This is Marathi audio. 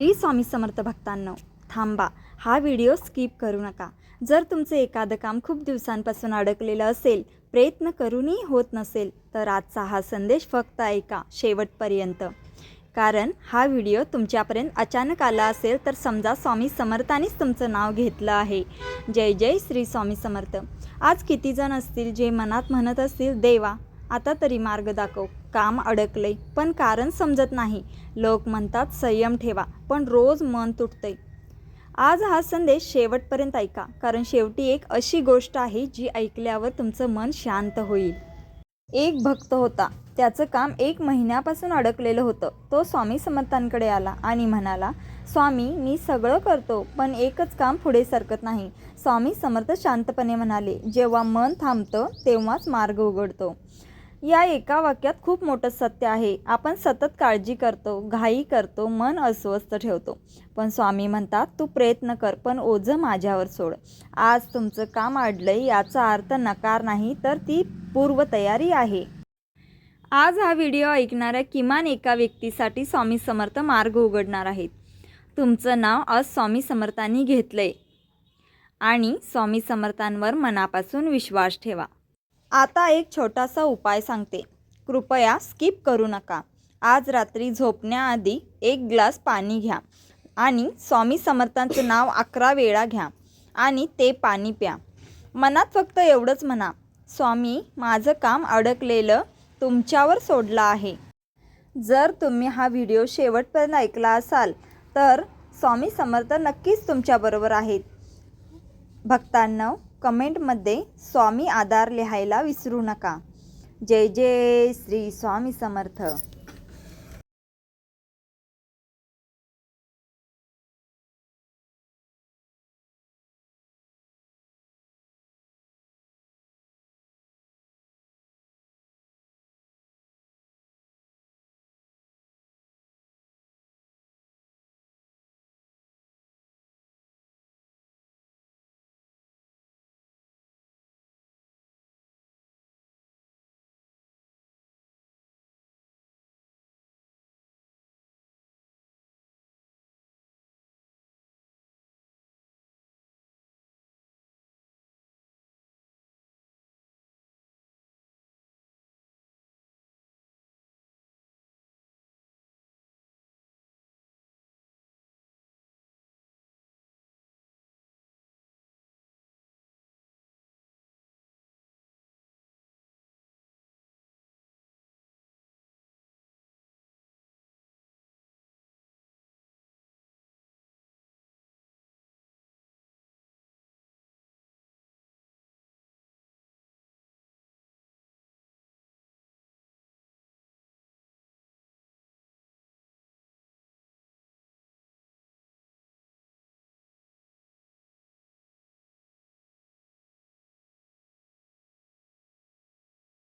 श्री स्वामी समर्थ भक्तांनो थांबा. हा व्हिडिओ स्किप करू नका. जर तुमचं एखादं काम खूप दिवसांपासून अडकलेलं असेल प्रयत्न करूनही होत नसेल तर आजचा हा संदेश फक्त ऐका शेवटपर्यंत. कारण हा व्हिडिओ तुमच्यापर्यंत अचानक आला असेल तर समजा स्वामी समर्थांनीच तुमचं नाव घेतलं आहे. जय जय श्री स्वामी समर्थ. आज किती जण असतील जे मनात म्हणत असतील देवा आता तरी मार्ग दाखव. काम अडकले पण कारण समजत नाही. लोक म्हणतात संयम ठेवा पण रोज मन तुटतंय. आज हा संदेश शेवटपर्यंत ऐका कारण शेवटी एक अशी गोष्ट आहे जी ऐकल्यावर तुमचं मन शांत होईल. एक भक्त होता. त्याचं काम एक महिन्यापासून अडकलेलं होतं. तो स्वामी समर्थांकडे आला आणि म्हणाला स्वामी मी सगळं करतो पण एकच काम पुढे सरकत नाही. स्वामी समर्थ शांतपणे म्हणाले जेव्हा मन थांबतं तेव्हाच मार्ग उघडतो. या एका वाक्यात खूप मोठं सत्य आहे. आपण सतत काळजी करतो घाई करतो मन अस्वस्थ ठेवतो. पण स्वामी म्हणतात तू प्रयत्न कर पण ओझं माझ्यावर सोड. आज तुमचं काम अडलंय याचा अर्थ नकार नाही तर ती पूर्वतयारी आहे. आज हा व्हिडिओ ऐकणाऱ्या किमान एका व्यक्तीसाठी स्वामी समर्थ मार्ग उघडणार आहेत. तुमचं नाव आज स्वामी समर्थांनी घेतलंय. आणि स्वामी समर्थांवर मनापासून विश्वास ठेवा. आता एक छोटासा उपाय सांगते. कृपया स्किप करू नका. आज रात्री झोपण्याआधी एक ग्लास पाणी घ्या आणि स्वामी समर्थांचं नाव अकरा वेळा घ्या आणि ते पाणी प्या. मनात फक्त एवढंच म्हणा स्वामी माझं काम अडकलेलं तुमच्यावर सोडलं आहे. जर तुम्ही हा व्हिडिओ शेवटपर्यंत ऐकला असाल तर स्वामी समर्थ नक्कीच तुमच्याबरोबर आहेत. भक्तांना कमेंटमध्ये स्वामी आधार लिहायला विसरू नका. जय जय श्री स्वामी समर्थ.